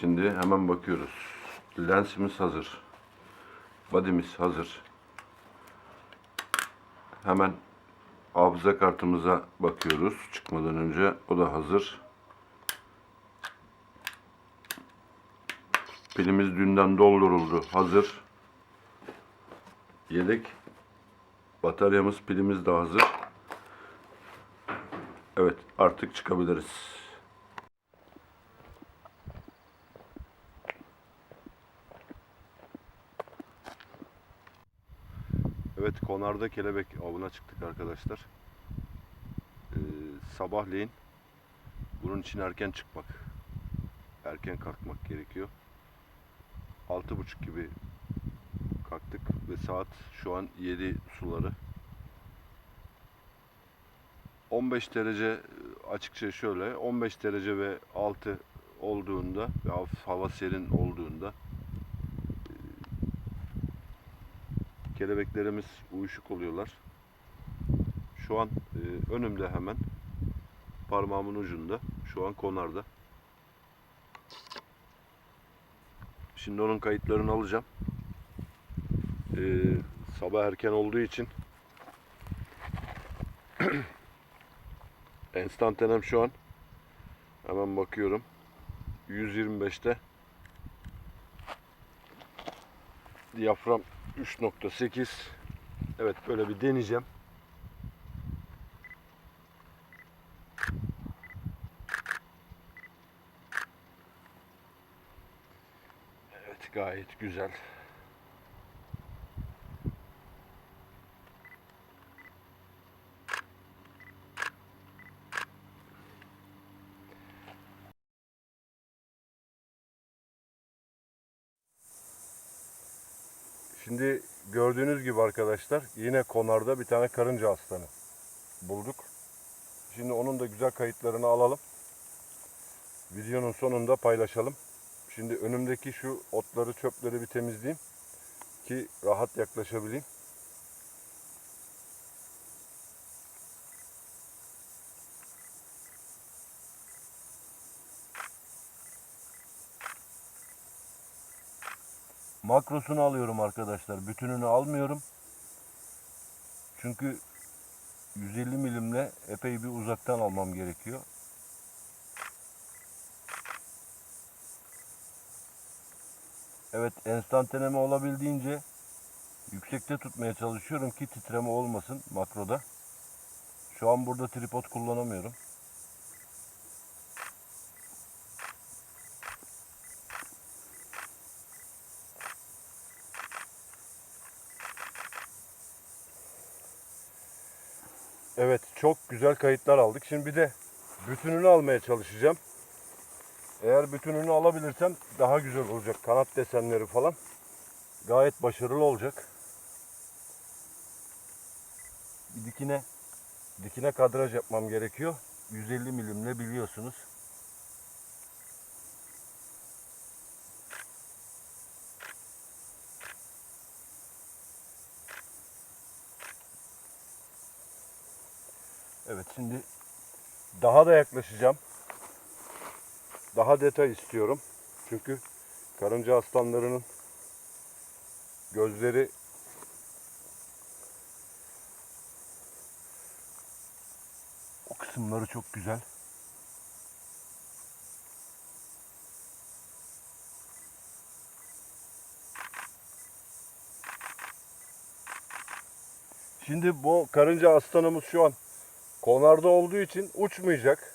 Şimdi hemen bakıyoruz. Lensimiz hazır. Body'miz hazır. Hemen hafıza kartımıza bakıyoruz çıkmadan önce. O da hazır. Pilimiz dünden dolduruldu. Hazır. Yedek bataryamız, pilimiz de hazır. Evet, artık çıkabiliriz. Evet, Konar'da kelebek avına çıktık arkadaşlar. Ee, sabahleyin bunun için erken çıkmak, erken kalkmak gerekiyor. Altı buçuk gibi kalktık ve saat şu an 7 suları. 15 derece açıkça şöyle 15 derece ve altı olduğunda ve hava serin olduğunda kelebeklerimiz uyuşuk oluyorlar. Şu an e, önümde hemen parmağımın ucunda şu an konarda. Şimdi onun kayıtlarını alacağım. Ee, sabah erken olduğu için enstantanem şu an hemen bakıyorum 125'te diyafram 3.8 evet böyle bir deneyeceğim. Evet gayet güzel Şimdi gördüğünüz gibi arkadaşlar yine konarda bir tane karınca aslanı bulduk. Şimdi onun da güzel kayıtlarını alalım. Videonun sonunda paylaşalım. Şimdi önümdeki şu otları çöpleri bir temizleyeyim ki rahat yaklaşabileyim. Makrosunu alıyorum arkadaşlar. Bütününü almıyorum. Çünkü 150 milimle epey bir uzaktan almam gerekiyor. Evet enstantaneme olabildiğince yüksekte tutmaya çalışıyorum ki titreme olmasın makroda. Şu an burada tripod kullanamıyorum. Evet çok güzel kayıtlar aldık. Şimdi bir de bütününü almaya çalışacağım. Eğer bütününü alabilirsem daha güzel olacak. Kanat desenleri falan gayet başarılı olacak. Bir dikine dikine kadraj yapmam gerekiyor. 150 milimle biliyorsunuz. Evet şimdi daha da yaklaşacağım. Daha detay istiyorum. Çünkü karınca aslanlarının gözleri o kısımları çok güzel. Şimdi bu karınca aslanımız şu an konarda olduğu için uçmayacak.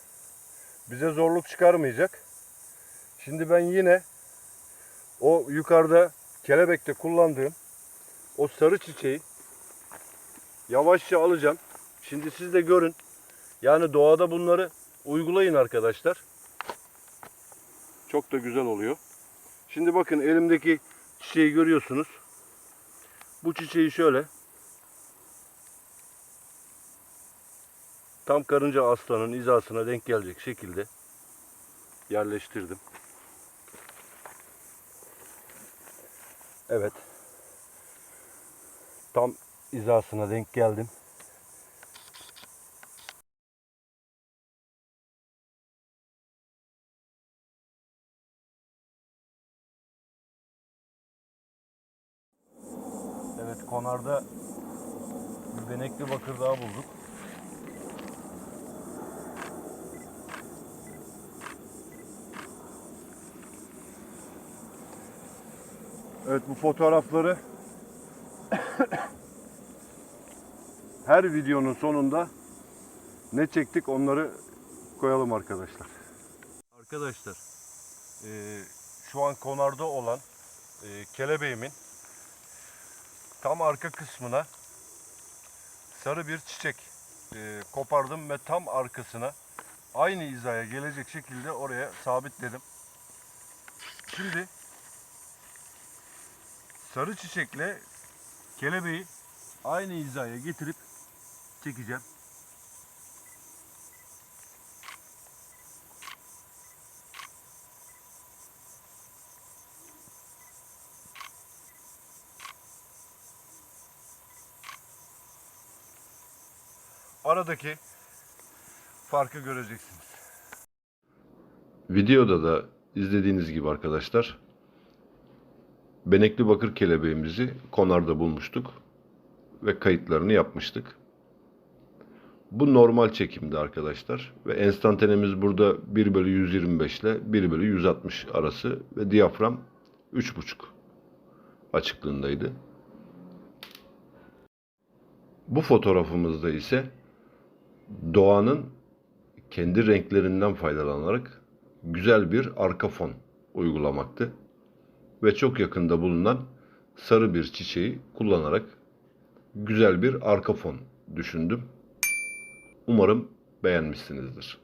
Bize zorluk çıkarmayacak. Şimdi ben yine o yukarıda kelebekte kullandığım o sarı çiçeği yavaşça alacağım. Şimdi siz de görün. Yani doğada bunları uygulayın arkadaşlar. Çok da güzel oluyor. Şimdi bakın elimdeki çiçeği görüyorsunuz. Bu çiçeği şöyle Tam karınca aslanın izasına denk gelecek şekilde yerleştirdim. Evet. Tam izasına denk geldim. Evet konarda bir benekli bakırdağı bulduk. Evet bu fotoğrafları her videonun sonunda ne çektik onları koyalım arkadaşlar. Arkadaşlar eee, şu an konarda olan eee, kelebeğimin tam arka kısmına sarı bir çiçek eee, kopardım ve tam arkasına aynı hizaya gelecek şekilde oraya sabitledim. Şimdi sarı çiçekle kelebeği aynı hizaya getirip çekeceğim. Aradaki farkı göreceksiniz. Videoda da izlediğiniz gibi arkadaşlar benekli bakır kelebeğimizi konarda bulmuştuk ve kayıtlarını yapmıştık. Bu normal çekimdi arkadaşlar ve enstantanemiz burada 1 bölü 125 ile 1 bölü 160 arası ve diyafram 3,5 açıklığındaydı. Bu fotoğrafımızda ise doğanın kendi renklerinden faydalanarak güzel bir arka fon uygulamaktı. Ve çok yakında bulunan sarı bir çiçeği kullanarak güzel bir arka fon düşündüm. Umarım beğenmişsinizdir.